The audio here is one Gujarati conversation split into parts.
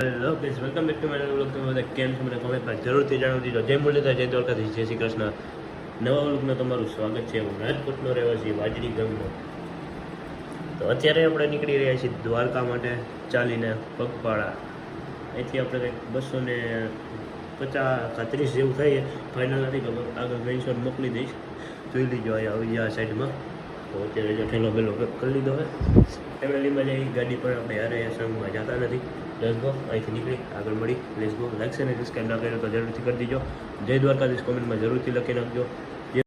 Hello please welcome back to my vlog તમે બધા કેમ છો? મને કમેન્ટમાં જરૂરથી જણાવી દીધો જય મુરલીધર જય દ્વારકાધીશ. જય શ્રી કૃષ્ણ. નવા વ્લોગમાં તમારું સ્વાગત છે. હું રાજકોટનો રહેવાસી, વાજરી ગામનો. તો અત્યારે આપણે નીકળી રહ્યા છીએ દ્વારકા માટે ચાલીને પગપાળા. અહીંથી આપણે કંઈક બસો ને પચાસ ત્રીસ જેવું થઈએ ફાઇનલ નથી ખબર. આગળ સ્ક્રીનશોટ મોકલી દઈશ. જોઈ લીજો અહીંયા આવી આ સાઈડમાં. તો અત્યારે જો ઠેલો બેલો કરી લીધો હોય ફેમિલીમાં જઈ ગાડી પણ આપણે હારે સંગમાં જતા નથી. લેસ ગો અહીંથી નીકળી. આગળ મળી. લેસ ગો લાઈક છે ને સબસ્ક્રાઈબ ના કર્યો તો જરૂરથી કરી દીજો. જય દ્વારકાધીશ. કોમેન્ટમાં જરૂરથી લખી નાખજો જે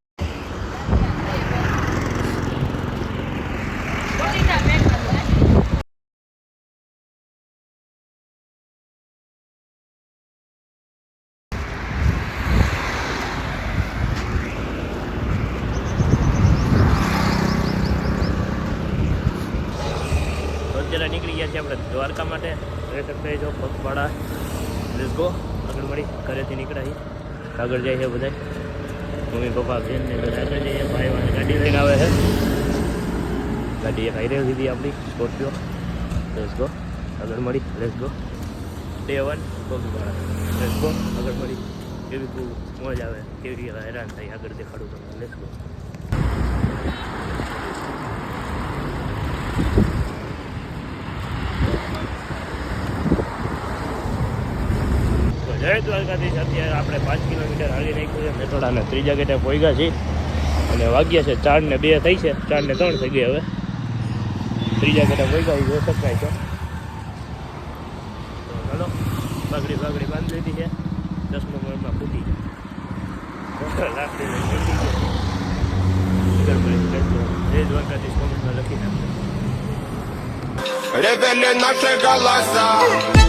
તો અત્યારે નીકળી ગયા છીએ આપણે દ્વારકા માટે જોઈ શકતા છો પગપાળા લેસ ગો આગળ મળી ઘરેથી નીકળાઈ આગળ જાય છે બધા મમ્મી, પપ્પા બેન ને બધા આગળ જઈએ ભાઈ વાળા ગાડી લઈને આવે છે. ગાડી એક હાઈરે લીધી આપણી સ્કોર્પિયો લેસ ગો આગળ મળી. લેસ ગો ડે વન પગપાળા લેસ ગો આગળ મળી. કેવી ખૂબ મોજ આવે. કેવી હેરાન થાય. આગળ દેખાડું તમને. લેસ ગો તો જય અત્યારે આપણે પાંચ કિલોમીટર હાલી નાખ્યું છે. મેથોડાના ત્રીજા ગેટે પહોંચ્યા છીએ. અને વાગ્યા છે ચાર ને બે થઈ છે. ચાર ને ત્રણ થઈ ગઈ હવે. ત્રીજા ગેટે પહોંચ્યા જોઈ શકાય છે. ચાલો પાઘડી પાઘડી બાંધી લીધી છે. દસમો મોરમાં ફૂટી જાય દ્વારકાધીશ કોમેન્ટમાં લખી galasa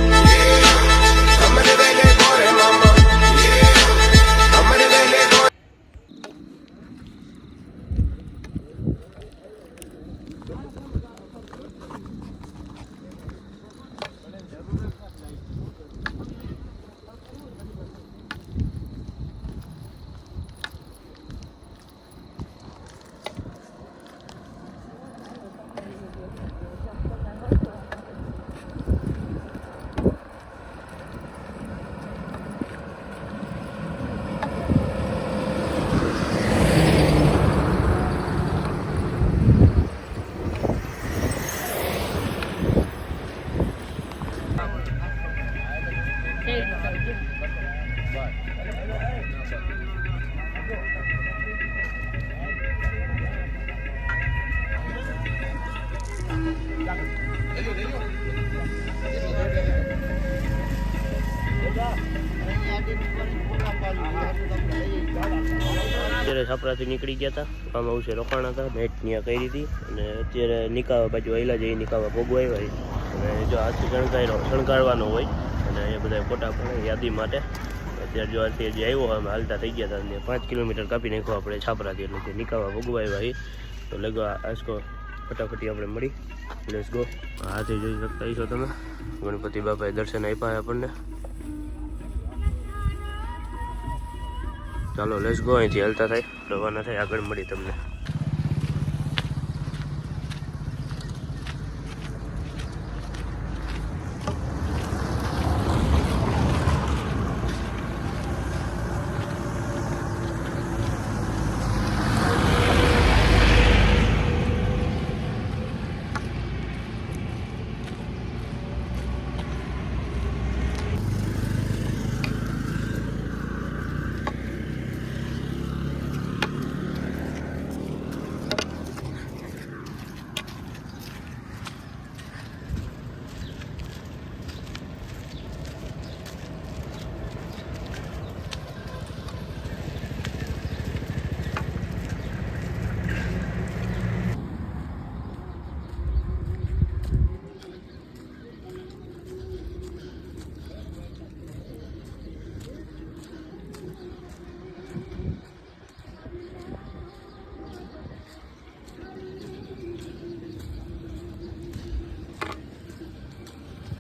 છાપરાથી નીકળી ગયા હતા આમાં ઉછે રોકાણ હતા મેટ ત્યાં કરી હતી અને અત્યારે નિકાવા બાજુ આવેલા જઈ નિકાવા ભોગવા આવ્યા હોય અને જો હાથથી શણગાર, શણગારવાનો હોય, અને એ બધા ફોટા પડે યાદી માટે. અત્યારે જો અત્યારે જે આવ્યો અમે હાલતા થઈ ગયા હતા અને પાંચ કિલોમીટર કાપી નાખ્યો આપણે છાપરાથી, એટલે કે નિકાવા ભોગવા આવ્યા તો લગવા આસકો ફટાફટી આપણે મળી. લેટ્સ ગો હાથી જોઈ શકતા છો તમે. ગણપતિ બાપાએ દર્શન આપ્યા આપણને. ચાલો લેસ ગો અહીંથી હલતા થાય રવાના થાય આગળ મળી તમને.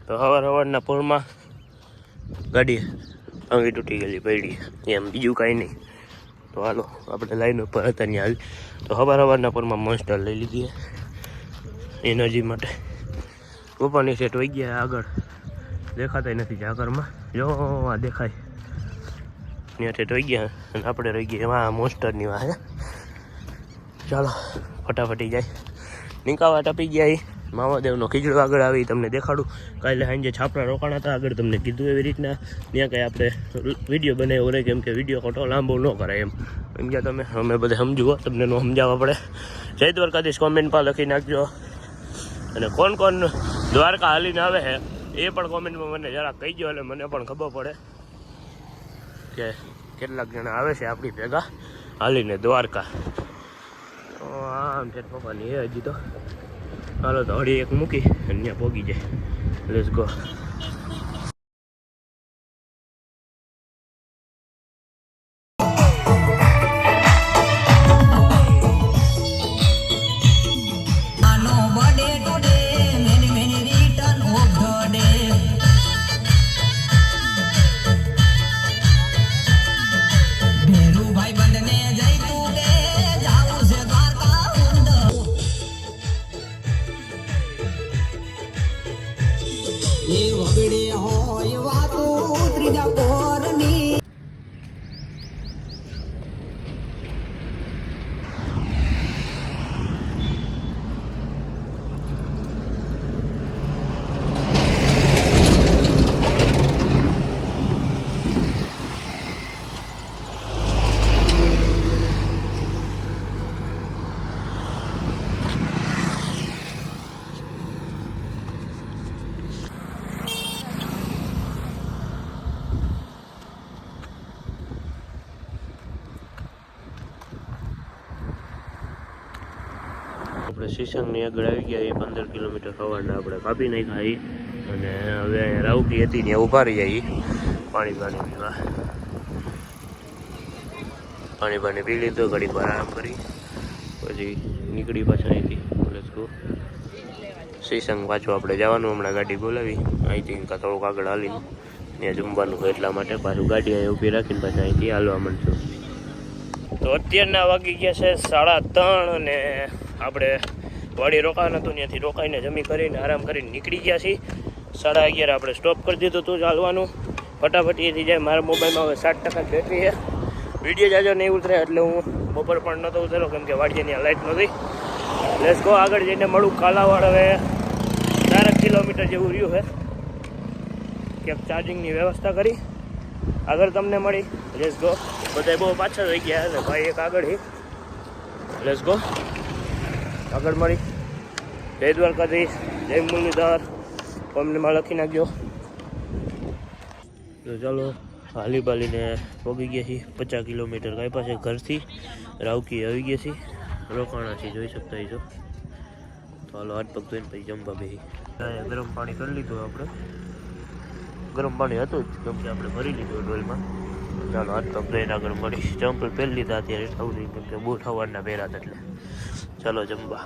તો સવાર સવારના પોરમાં ગાડી અંગી તૂટી ગયેલી, પડી. એમ બીજું કાંઈ નહીં. તો હાલો, આપણે લાઈન ઉપર હતા ત્યાં આવી તો સવાર સવારના પોરમાં મોન્સ્ટર લઈ લીધી એનર્જી માટે. પપ્પાની સેટ વહી ગયા આગળ. દેખાતા નથી જાગરમાં. જો, આ દેખાય. ત્યાં સેટ વહી ગયા અને આપણે રહી ગયા એમાં મોન્સ્ટરની વાહે. ચાલો, ફટાફટી જાય. નીકાવા ટપી ગયા ઈ મામાદેવનો ખીજડો આગળ આવી તમને દેખાડું. કાલે સાંજે છાપરા રોકાણ હતા, આગળ તમને કીધું એવી રીતના. ત્યાં કંઈ આપણે વીડિયો બનાવ્યો રહે કેમ કે વીડિયો ખોટો લાંબો ન કરાય એમ. સમજ્યા તમે, અમે બધે સમજુ તમને નો સમજાવવા પડે. જય દ્વારકાધીશ કોમેન્ટમાં લખી નાખજો. અને કોણ કોણ દ્વારકા હાલીને આવે છે, એ પણ કોમેન્ટમાં મને જરા કહી દો એટલે મને પણ ખબર પડે કે કેટલાક જણા આવે છે આપણી ભેગા હાલીને દ્વારકા. આમ છે પપ્પાની એ હજી તો. હાલો તો હળી એક મૂકી અને ત્યાં પોગી જાય. લેટ્સ ગો આપણે શીશંગની આગળ આવી ગયા, એ પંદર કિલોમીટર સવારના આપણે કાપી નાખ્યા એ અને હવે અહીંયા રાવકી હતી ત્યાં ઊભા રહી જાય પાણી પાણી પીવા. પાણી પાણી પી લીધું, ઘડીક વાર આરામ કરી. પછી નીકળી પાછા અહીંથી લેટ્સ ગો શીશંગ પાછું આપણે જવાનું, હમણાં ગાડી બોલાવી. અહીંથી કાં થોડુંક આગળ હાલીને ત્યાં જમવાનું હોય એટલા માટે પાછું ગાડી અહીં ઊભી રાખીને પાછા અહીંથી હાલવા માંડશું. તો અત્યારના વાગી ગયા છે સાડા ત્રણ અને આપણે વાડી રોકાવાનું હતું ત્યાંથી રોકાઈને જમી કરીને આરામ કરીને નીકળી ગયા છીએ. સાડા અગિયાર આપણે સ્ટોપ કરી દીધું હતું ચાલવાનું. ફટાફટ એ થઈ જાય. મારા મોબાઈલમાં હવે સાત ટકા બેટરી છે. વીડિયો જાજો નહીં ઉતરે એટલે હું બપોર પણ નહોતો ઉતર્યો કેમ કે વાડીની લાઇટ નહોતી. લેસ ગો આગળ જઈને મળું. કાલાવાડ હવે ચારક કિલોમીટર જેવું રહ્યું છે. ક્યાંક ચાર્જિંગની વ્યવસ્થા કરી. આગળ તમને મળી. લેસ ગો બધા બહુ પાછળ રહી ગયા ભાઈ એક આગળ લેસ ગો આગળ મળી. જય દ્વારકાધીશ, જય મુરલીધર. કોમનેમાં લખી નાખજો તો ચાલો, હાલી બાલીને પગી ગયા છીએ. પચાસ કિલોમીટર કાંઈ છે ઘરથી. રાવકી આવી ગયા છીએ. રોકાણા છીએ, જોઈ શકતા છો તો હાલો, હાથ પગ ધોઈને પછી જમવા બેસી ગરમ પાણી કરી લીધું આપણે. ગરમ પાણી હતું જ, કેમ કે આપણે ભરી લીધું ડોલમાં ચાલો, હાથ પગ ધોઈને આગળ મળી. ચંપલ પહેરી લીધા, અત્યારે સૌથી કેમ કે બહુ થવાના પહેરા એટલે. ચાલો જમવા